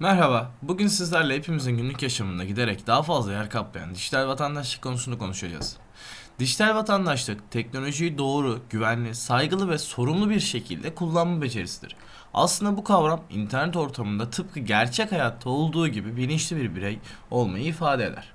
Merhaba, bugün sizlerle hepimizin günlük yaşamında giderek daha fazla yer kaplayan dijital vatandaşlık konusunu konuşacağız. Dijital vatandaşlık, teknolojiyi doğru, güvenli, saygılı ve sorumlu bir şekilde kullanma becerisidir. Aslında bu kavram internet ortamında tıpkı gerçek hayatta olduğu gibi bilinçli bir birey olmayı ifade eder.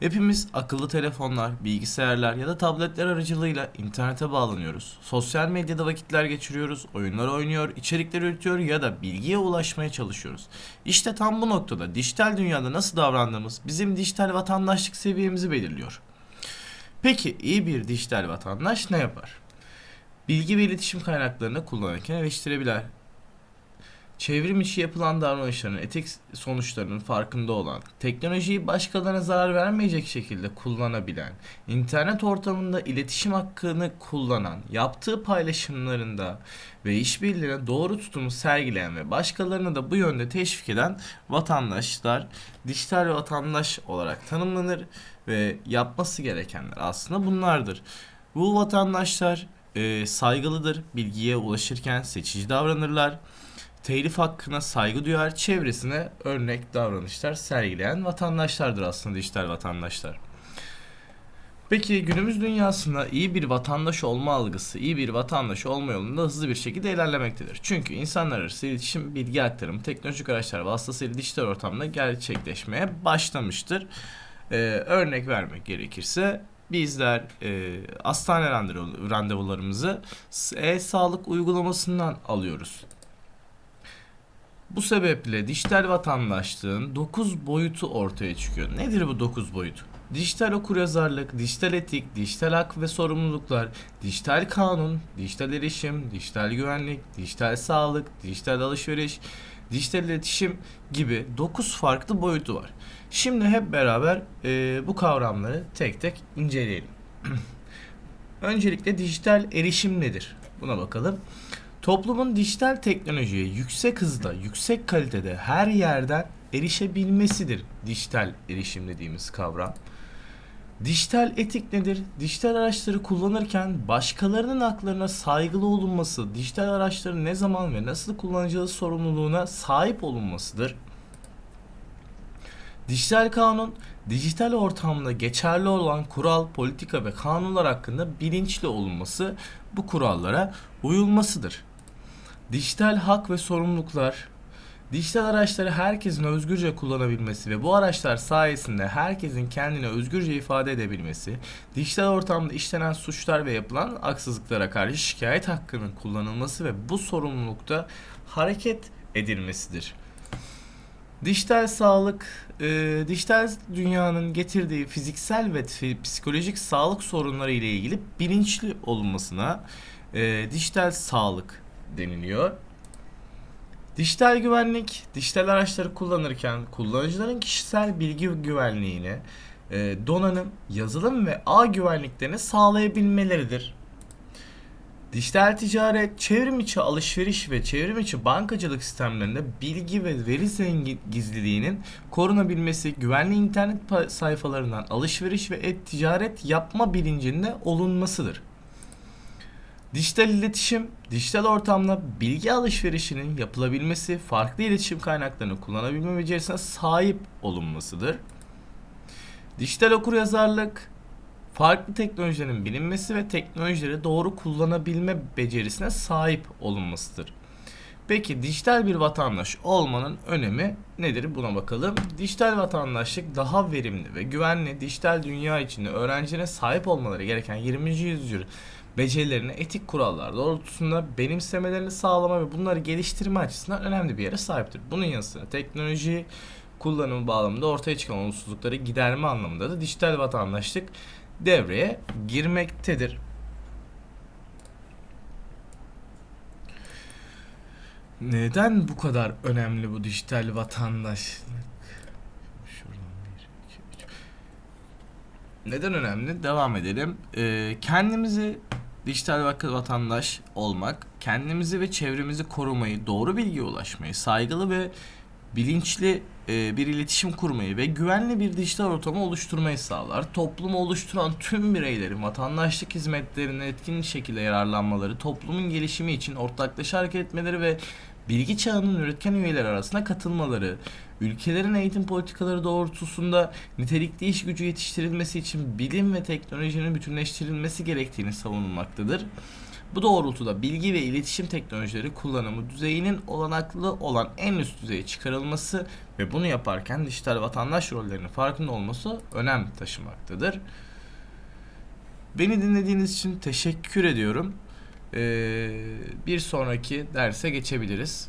Hepimiz akıllı telefonlar, bilgisayarlar ya da tabletler aracılığıyla internete bağlanıyoruz. Sosyal medyada vakitler geçiriyoruz, oyunlar oynuyor, içerikler üretiyor ya da bilgiye ulaşmaya çalışıyoruz. İşte tam bu noktada dijital dünyada nasıl davrandığımız bizim dijital vatandaşlık seviyemizi belirliyor. Peki iyi bir dijital vatandaş ne yapar? Bilgi ve iletişim kaynaklarını kullanırken eleştirebilir, çevrim içi yapılan davranışların etik sonuçlarının farkında olan, teknolojiyi başkalarına zarar vermeyecek şekilde kullanabilen, internet ortamında iletişim hakkını kullanan, yaptığı paylaşımlarında ve işbirliğine doğru tutumu sergileyen ve başkalarını da bu yönde teşvik eden vatandaşlar dijital vatandaş olarak tanımlanır ve yapması gerekenler aslında bunlardır. Bu vatandaşlar e, saygılıdır, bilgiye ulaşırken seçici davranırlar telif hakkına saygı duyar, çevresine örnek davranışlar sergileyen vatandaşlardır aslında dijital vatandaşlar. Peki günümüz dünyasında iyi bir vatandaş olma algısı, iyi bir vatandaş olma yolunda hızlı bir şekilde ilerlemektedir. Çünkü insanlar arası iletişim, bilgi aktarımı, teknolojik araçlar vasıtasıyla dijital ortamda gerçekleşmeye başlamıştır. Ee, örnek vermek gerekirse bizler e, hastane randevu, randevularımızı e-sağlık uygulamasından alıyoruz. Bu sebeple dijital vatandaşlığın 9 boyutu ortaya çıkıyor. Nedir bu 9 boyut? Dijital okuryazarlık, dijital etik, dijital hak ve sorumluluklar, dijital kanun, dijital erişim, dijital güvenlik, dijital sağlık, dijital alışveriş, dijital iletişim gibi 9 farklı boyutu var. Şimdi hep beraber e, bu kavramları tek tek inceleyelim. Öncelikle dijital erişim nedir? Buna bakalım. Toplumun dijital teknolojiye yüksek hızda, yüksek kalitede her yerden erişebilmesidir dijital erişim dediğimiz kavram. Dijital etik nedir? Dijital araçları kullanırken başkalarının haklarına saygılı olunması, dijital araçları ne zaman ve nasıl kullanacağı sorumluluğuna sahip olunmasıdır. Dijital kanun, dijital ortamda geçerli olan kural, politika ve kanunlar hakkında bilinçli olunması, bu kurallara uyulmasıdır. Dijital hak ve sorumluluklar, dijital araçları herkesin özgürce kullanabilmesi ve bu araçlar sayesinde herkesin kendini özgürce ifade edebilmesi, dijital ortamda işlenen suçlar ve yapılan haksızlıklara karşı şikayet hakkının kullanılması ve bu sorumlulukta hareket edilmesidir. Dijital sağlık, e, dijital dünyanın getirdiği fiziksel ve psikolojik sağlık sorunları ile ilgili bilinçli olunmasına e, dijital sağlık deniliyor. Dijital güvenlik, dijital araçları kullanırken kullanıcıların kişisel bilgi güvenliğini, e, donanım, yazılım ve ağ güvenliklerini sağlayabilmeleridir. Dijital ticaret, çevrim içi alışveriş ve çevrim içi bankacılık sistemlerinde bilgi ve veri zengin gizliliğinin korunabilmesi, güvenli internet sayfalarından alışveriş ve et-ticaret yapma bilincinde olunmasıdır. Dijital iletişim, dijital ortamda bilgi alışverişinin yapılabilmesi, farklı iletişim kaynaklarını kullanabilme becerisine sahip olunmasıdır. Dijital okuryazarlık, farklı teknolojilerin bilinmesi ve teknolojileri doğru kullanabilme becerisine sahip olunmasıdır. Peki dijital bir vatandaş olmanın önemi nedir buna bakalım. Dijital vatandaşlık daha verimli ve güvenli dijital dünya içinde öğrencilere sahip olmaları gereken 20. yüzyıl becerilerini etik kurallar doğrultusunda benimsemelerini sağlama ve bunları geliştirme açısından önemli bir yere sahiptir. Bunun yanı sıra teknoloji kullanımı bağlamında ortaya çıkan olumsuzlukları giderme anlamında da dijital vatandaşlık devreye girmektedir. Neden bu kadar önemli bu dijital vatandaşlık? Şuradan bir, iki, üç. Neden önemli? Devam edelim. Ee, kendimizi dijital vatandaş olmak, kendimizi ve çevremizi korumayı, doğru bilgiye ulaşmayı, saygılı ve bilinçli e, bir iletişim kurmayı ve güvenli bir dijital ortamı oluşturmayı sağlar. Toplumu oluşturan tüm bireylerin vatandaşlık hizmetlerine etkin şekilde yararlanmaları, toplumun gelişimi için ortaklaşa hareket etmeleri ve bilgi çağının üretken üyeleri arasına katılmaları, ülkelerin eğitim politikaları doğrultusunda nitelikli iş gücü yetiştirilmesi için bilim ve teknolojinin bütünleştirilmesi gerektiğini savunulmaktadır. Bu doğrultuda bilgi ve iletişim teknolojileri kullanımı düzeyinin olanaklı olan en üst düzeye çıkarılması ve bunu yaparken dijital vatandaş rollerinin farkında olması önem taşımaktadır. Beni dinlediğiniz için teşekkür ediyorum. Ee, bir sonraki derse geçebiliriz.